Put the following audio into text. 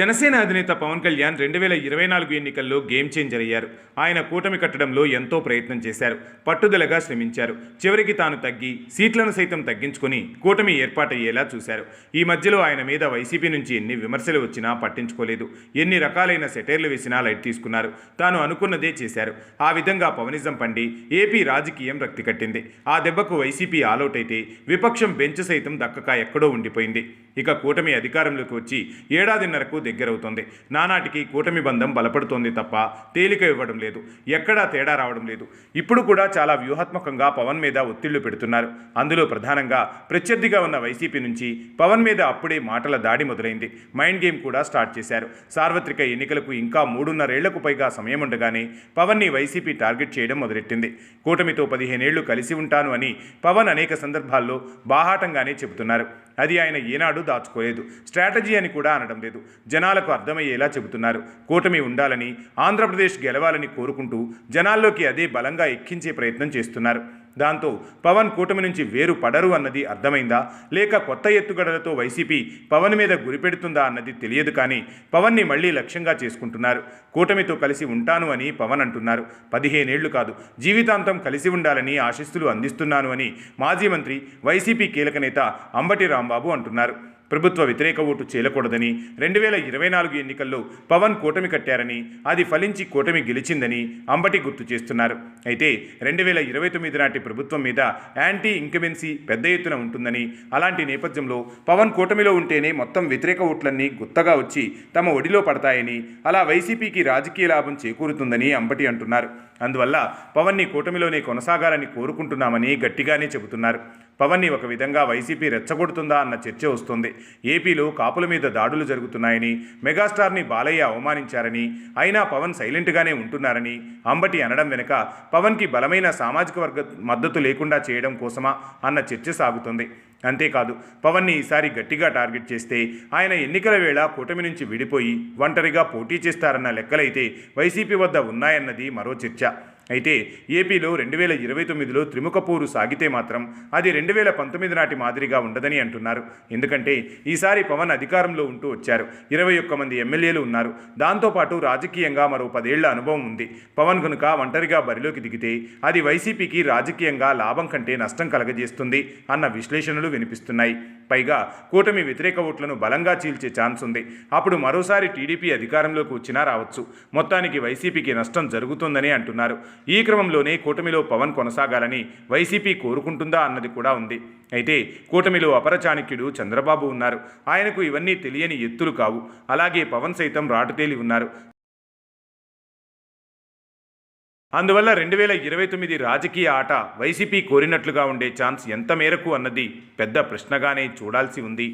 జనసేన అధినేత పవన్ కళ్యాణ్ రెండు వేల ఇరవై నాలుగు ఎన్నికల్లో గేమ్ చేంజర్ అయ్యారు. ఆయన కూటమి కట్టడంలో ఎంతో ప్రయత్నం చేశారు. పట్టుదలగా శ్రమించారు. చివరికి తాను తగ్గి సీట్లను సైతం తగ్గించుకొని కూటమి ఏర్పాటయ్యేలా చూశారు. ఈ మధ్యలో ఆయన మీద వైసీపీ నుంచి ఎన్ని విమర్శలు వచ్చినా పట్టించుకోలేదు. ఎన్ని రకాలైన సెటైర్లు వేసినా లైట్ తీసుకున్నారు. తాను అనుకున్నదే చేశారు. ఆ విధంగా పవనిజం పండి ఏపీ రాజకీయం రక్తి కట్టింది. ఆ దెబ్బకు వైసీపీ ఆలౌట్ అయితే విపక్షం బెంచ్ సైతం దక్కక ఎక్కడో ఉండిపోయింది. ఇక కూటమి అధికారంలోకి వచ్చి ఏడాదిన్నరకు దగ్గరవుతోంది. నానాటికి కూటమి బంధం బలపడుతోంది తప్ప తేలిక ఇవ్వడం లేదు. ఎక్కడా తేడా రావడం లేదు. ఇప్పుడు కూడా చాలా వ్యూహాత్మకంగా పవన్ మీద ఒత్తిళ్ళు పెడుతున్నారు. అందులో ప్రధానంగా ప్రత్యర్థిగా ఉన్న వైసీపీ నుంచి పవన్ మీద అప్పుడే మాటల దాడి మొదలైంది. మైండ్ గేమ్ కూడా స్టార్ట్ చేశారు. సార్వత్రిక ఎన్నికలకు ఇంకా మూడున్నరేళ్ళకు పైగా సమయం ఉండగానే పవన్ని వైసీపీ టార్గెట్ చేయడం మొదలెట్టింది. కూటమితో పదిహేనేళ్ళు కలిసి ఉంటాను అని పవన్ అనేక సందర్భాల్లో బాహాటంగానే చెబుతున్నారు. అది ఆయన ఏనాడు దాచుకోలేదు. స్ట్రాటజీ అని కూడా అనడం లేదు. జనాలకు అర్థమయ్యేలా చెబుతున్నారు. కూటమి ఉండాలని ఆంధ్రప్రదేశ్ గెలవాలని కోరుకుంటూ జనాల్లోకి అదే బలంగా ఎక్కించే ప్రయత్నం చేస్తున్నారు. దాంతో పవన్ కూటమి నుంచి వేరు పడరు అన్నది అర్థమైందా? లేక కొత్త ఎత్తుగడలతో వైసీపీ పవన్ మీద గురిపెడుతుందా అన్నది తెలియదు కానీ పవన్ని మళ్ళీ లక్ష్యంగా చేసుకుంటున్నారు. కూటమితో కలిసి ఉంటాను అని పవన్ అంటున్నారు. పదిహేనేళ్ళు కాదు జీవితాంతం కలిసి ఉండాలని ఆశిస్తులు అందిస్తున్నాను అని మాజీ మంత్రి వైసీపీ కీలక నేత అంబటి రాంబాబు అంటున్నారు. ప్రభుత్వ వ్యతిరేక ఓటు చేయకూడదని రెండు వేల ఇరవై నాలుగు ఎన్నికల్లో పవన్ కూటమి కట్టారని అది ఫలించి కూటమి గెలిచిందని అంబటి గుర్తు చేస్తున్నారు. అయితే రెండు వేల ఇరవై తొమ్మిది నాటి ప్రభుత్వం మీద యాంటీ ఇంకమెన్సీ పెద్ద ఎత్తున ఉంటుందని అలాంటి నేపథ్యంలో పవన్ కూటమిలో ఉంటేనే మొత్తం వ్యతిరేక ఓట్లన్నీ గుత్తగా వచ్చి తమ ఒడిలో పడతాయని అలా వైసీపీకి రాజకీయ లాభం చేకూరుతుందని అంబటి అంటున్నారు. అందువల్ల పవన్ని కూటమిలోనే కొనసాగాలని కోరుకుంటున్నామని గట్టిగానే చెబుతున్నారు. పవన్ని ఒక విధంగా వైసీపీ రెచ్చగొడుతుందా అన్న చర్చ వస్తుంది. ఏపీలో కాపుల మీద దాడులు జరుగుతున్నాయని మెగాస్టార్ని బాలయ్య అవమానించారని అయినా పవన్ సైలెంట్గానే ఉంటున్నారని అంబటి అనడం వెనుక పవన్కి బలమైన సామాజిక వర్గ మద్దతు లేకుండా చేయడం కోసమా అన్న చర్చ సాగుతుంది. అంతేకాదు పవన్ని ఈసారి గట్టిగా టార్గెట్ చేస్తే ఆయన ఎన్నికల వేళ కూటమి నుంచి విడిపోయి ఒంటరిగా పోటీ చేస్తారన్న లెక్కలైతే వైసీపీ వద్ద ఉన్నాయన్నది మరో చర్చ. అయితే ఏపీలో రెండు వేల ఇరవై తొమ్మిదిలో త్రిముఖ పోరు సాగితే మాత్రం అది రెండు వేల పంతొమ్మిది నాటి మాదిరిగా ఉండదని అంటున్నారు. ఎందుకంటే ఈసారి పవన్ అధికారంలో ఉంటూ వచ్చారు. ఇరవై ఒక్క మంది ఎమ్మెల్యేలు ఉన్నారు. దాంతోపాటు రాజకీయంగా మరో పదేళ్ళ అనుభవం ఉంది. పవన్ కనుక ఒంటరిగా బరిలోకి దిగితే అది వైసీపీకి రాజకీయంగా లాభం కంటే నష్టం కలగజేస్తుంది అన్న విశ్లేషణలు వినిపిస్తున్నాయి. పైగా కూటమి వ్యతిరేక ఓట్లను బలంగా చీల్చే ఛాన్స్ ఉంది. అప్పుడు మరోసారి టీడీపీ అధికారంలోకి వచ్చినా రావచ్చు. మొత్తానికి వైసీపీకి నష్టం జరుగుతుందని అంటున్నారు. ఈ క్రమంలోనే కూటమిలో పవన్ కొనసాగాలని వైసీపీ కోరుకుంటుందా అన్నది కూడా ఉంది. అయితే కూటమిలో అపరచాణక్యుడు చంద్రబాబు ఉన్నారు. ఆయనకు ఇవన్నీ తెలియని ఎత్తులు కావు. అలాగే పవన్ సైతం రాటుతేలి ఉన్నారు. అందువల్ల రెండు వేల ఇరవై తొమ్మిది రాజకీయ ఆట వైసీపీ కోరినట్లుగా ఉండే ఛాన్స్ ఎంత మేరకు అన్నది పెద్ద ప్రశ్నగానే చూడాల్సి ఉంది.